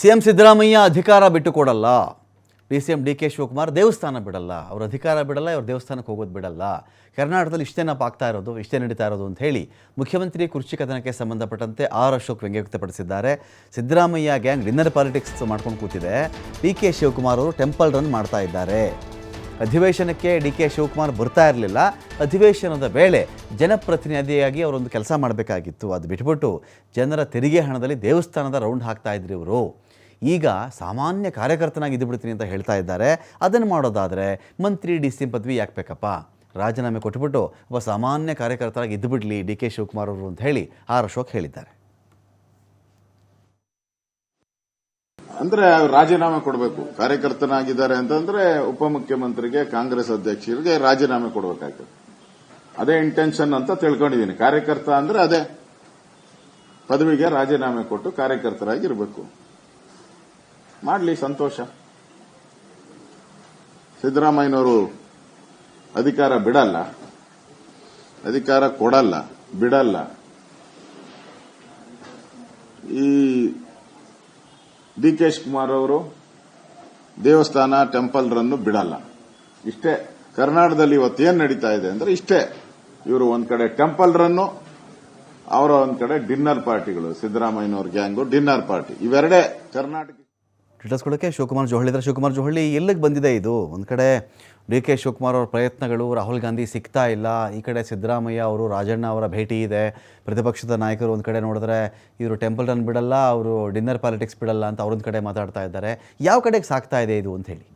C M Siddaramaiah ಅಧಿಕಾರ ಬಿಟ್ಟುಕೊಡಲ್ಲ. D C M D K Shivakumar ದೇವಸ್ಥಾನ ಬಿಡಲ್ಲ. ಅವ್ರ ಅಧಿಕಾರ ಬಿಡಲ್ಲ, ಇವ್ರ ದೇವಸ್ಥಾನಕ್ಕೆ ಹೋಗೋದು ಬಿಡಲ್ಲ. ಕರ್ನಾಟಕದಲ್ಲಿ ಇಷ್ಟೇನಪ್ಪ ಆಗ್ತಾ ಇರೋದು, ಇಷ್ಟೇ ನಡೀತಾ ಇರೋದು ಅಂತ ಹೇಳಿ ಮುಖ್ಯಮಂತ್ರಿ ಕುರ್ಚಿ ಕದನಕ್ಕೆ ಸಂಬಂಧಪಟ್ಟಂತೆ ಆರ್ ಅಶೋಕ್ ವ್ಯಂಗ್ಯ ವ್ಯಕ್ತಪಡಿಸಿದ್ದಾರೆ ಸಿದ್ದರಾಮಯ್ಯ ಗ್ಯಾಂಗ್ ಡಿನ್ನರ್ ಪಾಲಿಟಿಕ್ಸ್ ಮಾಡ್ಕೊಂಡು ಕೂತಿದೆ. ಡಿ ಕೆ ಶಿವಕುಮಾರ್ ಅವರು ಟೆಂಪಲ್ ರನ್ ಮಾಡ್ತಾ ಇದ್ದಾರೆ. ಅಧಿವೇಶನಕ್ಕೆ ಡಿ ಕೆ ಶಿವಕುಮಾರ್ ಬರ್ತಾ ಇರಲಿಲ್ಲ. ಅಧಿವೇಶನದ ವೇಳೆ ಜನಪ್ರತಿನಿಧಿಯಾಗಿ ಅವರೊಂದು ಕೆಲಸ ಮಾಡಬೇಕಾಗಿತ್ತು. ಅದು ಬಿಟ್ಬಿಟ್ಟು ಜನರ ತೆರಿಗೆ ಹಣದಲ್ಲಿ ದೇವಸ್ಥಾನದ ರೌಂಡ್ ಹಾಕ್ತಾ ಇದ್ರಿ ಇವರು. ಈಗ ಸಾಮಾನ್ಯ ಕಾರ್ಯಕರ್ತನಾಗಿ ಇದ್ದುಬಿಡ್ತೀನಿ ಅಂತ ಹೇಳ್ತಾ ಇದ್ದಾರೆ. ಅದನ್ನು ಮಾಡೋದಾದರೆ ಮಂತ್ರಿ, ಡಿ ಸಿ ಪದವಿ ಯಾಕೆ ಬೇಕಪ್ಪ? ರಾಜೀನಾಮೆ ಕೊಟ್ಟುಬಿಟ್ಟು ಒಬ್ಬ ಸಾಮಾನ್ಯ ಕಾರ್ಯಕರ್ತರಾಗಿ ಇದ್ದುಬಿಡಲಿ ಡಿ ಕೆ ಶಿವಕುಮಾರ್ ಅವರು ಅಂತ ಹೇಳಿ ಆರ್ ಅಶೋಕ್ ಹೇಳಿದ್ದಾರೆ. ಅಂದ್ರೆ ರಾಜೀನಾಮೆ ಕೊಡಬೇಕು. ಕಾರ್ಯಕರ್ತನಾಗಿದ್ದಾರೆ ಅಂತಂದ್ರೆ ಉಪಮುಖ್ಯಮಂತ್ರಿಗೆ, ಕಾಂಗ್ರೆಸ್ ಅಧ್ಯಕ್ಷರಿಗೆ ರಾಜೀನಾಮೆ ಕೊಡಬೇಕಾಗ್ತದೆ. ಅದೇ ಇಂಟೆನ್ಷನ್ ಅಂತ ತಿಳ್ಕೊಂಡಿದ್ದೀನಿ. ಕಾರ್ಯಕರ್ತ ಅಂದ್ರೆ ಅದೇ ಪದವಿಗೆ ರಾಜೀನಾಮೆ ಕೊಟ್ಟು ಕಾರ್ಯಕರ್ತರಾಗಿರ್ಬೇಕು. ಮಾಡ್ಲಿ ಸಂತೋಷ. ಸಿದ್ದರಾಮಯ್ಯನವರು ಅಧಿಕಾರ ಬಿಡಲ್ಲ. ಅಧಿಕಾರ ಕೊಡಲ್ಲ, ಬಿಡಲ್ಲ. ಈ ಡಿ ಕೆ ಶಿವಕುಮಾರ್ ಅವರು ದೇವಸ್ಥಾನ, ಟೆಂಪಲ್ ರನ್ನು ಬಿಡಲ್ಲ. ಇಷ್ಟೇ, ಕರ್ನಾಟಕದಲ್ಲಿ ಇವತ್ತೇನ್ ನಡೀತಾ ಇದೆ ಅಂದ್ರೆ ಇಷ್ಟೇ. ಇವರು ಒಂದ್ ಕಡೆ ಟೆಂಪಲ್ ರನ್ನು, ಅವರ ಒಂದ್ ಕಡೆ ಡಿನ್ನರ್ ಪಾರ್ಟಿಗಳು, ಸಿದ್ದರಾಮಯ್ಯನವ್ರ ಗ್ಯಾಂಗು ಡಿನ್ನರ್ ಪಾರ್ಟಿ. ಇವೆರಡೇ ಕರ್ನಾಟಕ ಡೀಟೇಲ್ಸ್ ಕೊಡೋಕ್ಕೆ ಶಿವಕುಮಾರ್ ಜೋಹಳಿ ಇದ್ದಾರೆ. ಶಿವಕುಮಾರ್ ಜೋಹಳಿ ಎಲ್ಲಿಗೆ ಬಂದಿದೆ ಇದು? ಒಂದು ಕಡೆ ಡಿ ಕೆ ಶಿವಕುಮಾರ್ ಅವರ ಪ್ರಯತ್ನಗಳು, ರಾಹುಲ್ ಗಾಂಧಿ ಸಿಗ್ತಾ ಇಲ್ಲ. ಈ ಕಡೆ ಸಿದ್ದರಾಮಯ್ಯ ಅವರು, ರಾಜಣ್ಣ ಅವರ ಭೇಟಿ ಇದೆ. ಪ್ರತಿಪಕ್ಷದ ನಾಯಕರು ಒಂದು ಕಡೆ ನೋಡಿದ್ರೆ ಇವರು ಟೆಂಪಲ್ ರನ್ ಬಿಡಲ್ಲ, ಅವರು ಡಿನ್ನರ್ ಪಾಲಿಟಿಕ್ಸ್ ಬಿಡಲ್ಲ ಅಂತ ಅವ್ರೊಂದು ಕಡೆ ಮಾತಾಡ್ತಾ ಇದ್ದಾರೆ. ಯಾವ ಕಡೆಗೆ ಸಾಕ್ತಾ ಇದೆ ಇದು ಅಂತ ಹೇಳಿ?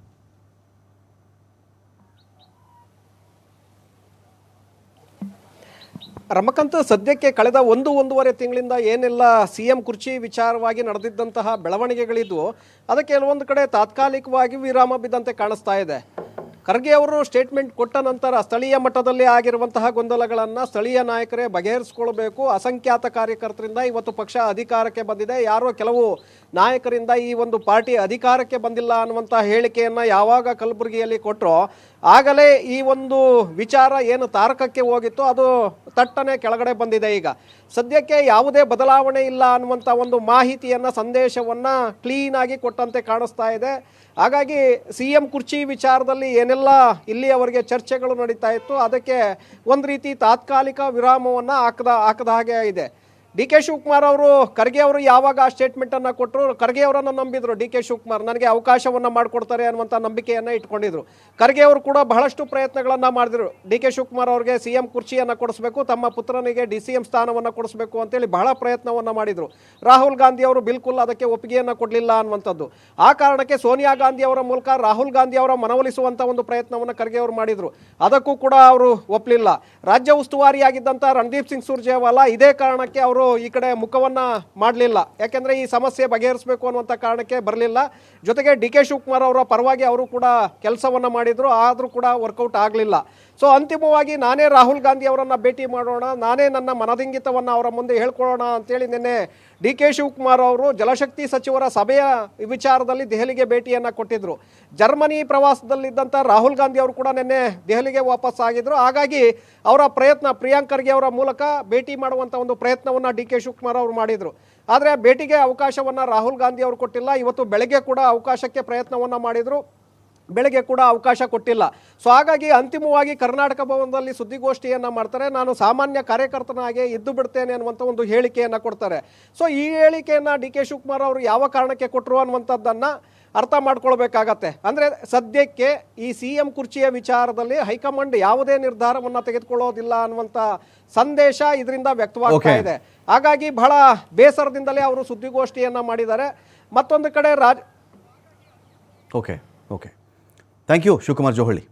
ರಮಕಾಂತ್, ಸದ್ಯಕ್ಕೆ ಕಳೆದ ಒಂದು ಒಂದೂವರೆ ತಿಂಗಳಿಂದ ಏನೆಲ್ಲ ಸಿ ಎಂ ಕುರ್ಚಿ ವಿಚಾರವಾಗಿ ನಡೆದಿದ್ದಂತಹ ಬೆಳವಣಿಗೆಗಳಿದ್ವು, ಅದಕ್ಕೆ ಕೆಲವೊಂದು ಕಡೆ ತಾತ್ಕಾಲಿಕವಾಗಿ ವಿರಾಮ ಬಿದ್ದಂತೆ ಕಾಣಿಸ್ತಾ ಇದೆ. ಖರ್ಗೆ ಅವರು ಸ್ಟೇಟ್ಮೆಂಟ್ ಕೊಟ್ಟ ನಂತರ ಸ್ಥಳೀಯ ಮಟ್ಟದಲ್ಲಿ ಆಗಿರುವಂತಹ ಗೊಂದಲಗಳನ್ನು ಸ್ಥಳೀಯ ನಾಯಕರೇ ಬಗೆಹರಿಸಿಕೊಳ್ಳಬೇಕು ಅಸಂಖ್ಯಾತ ಕಾರ್ಯಕರ್ತರಿಂದ ಇವತ್ತು ಪಕ್ಷ ಅಧಿಕಾರಕ್ಕೆ ಬಂದಿದೆ. ಯಾರೋ ಕೆಲವು ನಾಯಕರಿಂದ ಈ ಒಂದು ಪಾರ್ಟಿ ಅಧಿಕಾರಕ್ಕೆ ಬಂದಿಲ್ಲ ಅನ್ನುವಂಥ ಹೇಳಿಕೆಯನ್ನು ಯಾವಾಗ ಕಲಬುರಗಿಯಲ್ಲಿ ಕೊಟ್ಟರೋ ಆಗಲೇ ಈ ಒಂದು ವಿಚಾರ ಏನು ತಾರಕಕ್ಕೆ ಹೋಗಿತ್ತು ಅದು ತಟ್ಟನೆ ಕೆಳಗಡೆ ಬಂದಿದೆ ಈಗ. ಸದ್ಯಕ್ಕೆ ಯಾವುದೇ ಬದಲಾವಣೆ ಇಲ್ಲ ಅನ್ನುವಂಥ ಒಂದು ಮಾಹಿತಿಯನ್ನು, ಸಂದೇಶವನ್ನು ಕ್ಲೀನಾಗಿ ಕೊಟ್ಟಂತೆ ಕಾಣಿಸ್ತಾ ಇದೆ. ಹಾಗಾಗಿ ಸಿ ಎಂ ಕುರ್ಚಿ ವಿಚಾರದಲ್ಲಿ ಏನೆಲ್ಲ ಇಲ್ಲಿಯವರೆಗೆ ಚರ್ಚೆಗಳು ನಡೀತಾ ಇತ್ತು. ಅದಕ್ಕೆ ಒಂದು ರೀತಿ ತಾತ್ಕಾಲಿಕ ವಿರಾಮವನ್ನು ಹಾಕದ ಹಾಕದ ಹಾಗೆ ಇದೆ. ಡಿ ಕೆ ಶಿವಕುಮಾರ್ ಅವರು, ಖರ್ಗೆ ಅವರು ಯಾವಾಗ ಆ ಸ್ಟೇಟ್ಮೆಂಟ್ ಅನ್ನ ಕೊಟ್ಟರು ಖರ್ಗೆ ಅವರನ್ನು ನಂಬಿದ್ರು ಡಿ ಕೆ ಶಿವಕುಮಾರ್. ನನಗೆ ಅವಕಾಶವನ್ನ ಮಾಡಿಕೊಡ್ತಾರೆ ಅನ್ನುವಂಥ ನಂಬಿಕೆಯನ್ನ ಇಟ್ಕೊಂಡಿದ್ರು. ಖರ್ಗೆ ಅವರು ಕೂಡ ಬಹಳಷ್ಟು ಪ್ರಯತ್ನಗಳನ್ನ ಮಾಡಿದ್ರು. ಡಿ ಕೆ ಶಿವಕುಮಾರ್ ಅವರಿಗೆ ಸಿ ಎಂ ಕುರ್ಚಿಯನ್ನ ಕೊಡಿಸ್ಬೇಕು, ತಮ್ಮ ಪುತ್ರನಿಗೆ ಡಿ ಸಿ ಎಂ ಸ್ಥಾನವನ್ನು ಕೊಡಿಸ್ಬೇಕು ಅಂತೇಳಿ ಬಹಳ ಪ್ರಯತ್ನವನ್ನ ಮಾಡಿದ್ರು. ರಾಹುಲ್ ಗಾಂಧಿ ಅವರು ಬಿಲ್ಕುಲ್ ಅದಕ್ಕೆ ಒಪ್ಪಿಗೆಯನ್ನ ಕೊಡಲಿಲ್ಲ ಅನ್ನುವಂಥದ್ದು. ಆ ಕಾರಣಕ್ಕೆ ಸೋನಿಯಾ ಗಾಂಧಿ ಅವರ ಮೂಲಕ ರಾಹುಲ್ ಗಾಂಧಿ ಅವರ ಮನವೊಲಿಸುವಂಥ ಒಂದು ಪ್ರಯತ್ನವನ್ನು ಖರ್ಗೆ ಅವರು ಮಾಡಿದ್ರು. ಅದಕ್ಕೂ ಕೂಡ ಅವರು ಒಪ್ಪಲಿಲ್ಲ ರಾಜ್ಯ ಉಸ್ತುವಾರಿಯಾಗಿದ್ದಂಥ ರಣದೀಪ್ ಸಿಂಗ್ ಸುರ್ಜೇವಾಲಾ ಇದೇ ಕಾರಣಕ್ಕೆ ಅವರು ಈ ಕಡೆ ಮುಖವನ್ನು ಮಾಡಲಿಲ್ಲ. ಯಾಕೆಂದರೆ ಈ ಸಮಸ್ಯೆ ಬಗೆಹರಿಸಬೇಕು ಅನ್ನುವಂಥ ಕಾರಣಕ್ಕೆ ಬರಲಿಲ್ಲ. ಜೊತೆಗೆ ಡಿ ಕೆ ಶಿವಕುಮಾರ್ ಅವರ ಪರವಾಗಿ ಅವರು ಕೂಡ ಕೆಲಸವನ್ನ ಮಾಡಿದ್ರು, ಆದರೂ ಕೂಡ ವರ್ಕೌಟ್ ಆಗಲಿಲ್ಲ. ಸೊ ಅಂತಿಮವಾಗಿ ನಾನೇ ರಾಹುಲ್ ಗಾಂಧಿ ಅವರನ್ನು ಭೇಟಿ ಮಾಡೋಣ, ನಾನೇ ನನ್ನ ಮನದಿಂಗಿತವನ್ನು ಅವರ ಮುಂದೆ ಹೇಳ್ಕೊಳ್ಳೋಣ ಅಂತೇಳಿ ನಿನ್ನೆ ಡಿ ಕೆ ಶಿವಕುಮಾರ್ ಅವರು ಜಲಶಕ್ತಿ ಸಚಿವರ ಸಭೆಯ ವಿಚಾರದಲ್ಲಿ ದೆಹಲಿಗೆ ಭೇಟಿಯನ್ನು ಕೊಟ್ಟಿದ್ರು. ಜರ್ಮನಿ ಪ್ರವಾಸದಲ್ಲಿದ್ದಂಥ ರಾಹುಲ್ ಗಾಂಧಿ ಅವರು ಕೂಡ ನಿನ್ನೆ ದೆಹಲಿಗೆ ವಾಪಸ್ ಆಗಿದ್ರು ಹಾಗಾಗಿ ಅವರ ಪ್ರಯತ್ನ ಪ್ರಿಯಾಂಕರ್ಗೆ ಅವರ ಮೂಲಕ ಭೇಟಿ ಮಾಡುವಂಥ ಒಂದು ಪ್ರಯತ್ನವನ್ನು ಡಿ ಕೆ ಶಿವಕುಮಾರ್ ಅವರು ಮಾಡಿದರು. ಆದರೆ ಭೇಟಿಗೆ ಅವಕಾಶವನ್ನು ರಾಹುಲ್ ಗಾಂಧಿ ಅವರು ಕೊಟ್ಟಿಲ್ಲ. ಇವತ್ತು ಬೆಳಗ್ಗೆ ಕೂಡ ಅವಕಾಶಕ್ಕೆ ಪ್ರಯತ್ನವನ್ನು ಮಾಡಿದರು. ಬೆಳಗ್ಗೆ ಕೂಡ ಅವಕಾಶ ಕೊಟ್ಟಿಲ್ಲ. ಸೊ ಹಾಗಾಗಿ ಅಂತಿಮವಾಗಿ ಕರ್ನಾಟಕ ಭವನದಲ್ಲಿ ಸುದ್ದಿಗೋಷ್ಠಿಯನ್ನು ಮಾಡ್ತಾರೆ. ನಾನು ಸಾಮಾನ್ಯ ಕಾರ್ಯಕರ್ತನಾಗೆ ಇದ್ದು ಬಿಡ್ತೇನೆ ಅನ್ನುವಂಥ ಒಂದು ಹೇಳಿಕೆಯನ್ನು ಕೊಡ್ತಾರೆ. ಸೊ ಈ ಹೇಳಿಕೆಯನ್ನು ಡಿ ಕೆ ಶಿವಕುಮಾರ್ ಅವರು ಯಾವ ಕಾರಣಕ್ಕೆ ಕೊಟ್ಟರು ಅನ್ನುವಂಥದ್ದನ್ನ ಅರ್ಥ ಮಾಡ್ಕೊಳ್ಬೇಕಾಗತ್ತೆ. ಅಂದರೆ ಸದ್ಯಕ್ಕೆ ಈ ಸಿ ಎಂ ಕುರ್ಚಿಯ ವಿಚಾರದಲ್ಲಿ ಹೈಕಮಾಂಡ್ ಯಾವುದೇ ನಿರ್ಧಾರವನ್ನು ತೆಗೆದುಕೊಳ್ಳೋದಿಲ್ಲ ಅನ್ನುವಂಥ ಸಂದೇಶ ಇದರಿಂದ ವ್ಯಕ್ತವಾಗ್ತಾ. ಇದೆ. ಹಾಗಾಗಿ ಬಹಳ ಬೇಸರದಿಂದಲೇ ಅವರು ಸುದ್ದಿಗೋಷ್ಠಿಯನ್ನು ಮಾಡಿದ್ದಾರೆ. ಮತ್ತೊಂದು ಕಡೆ Raj okay okay thank you Shivakumar ಜೋಹಳಿ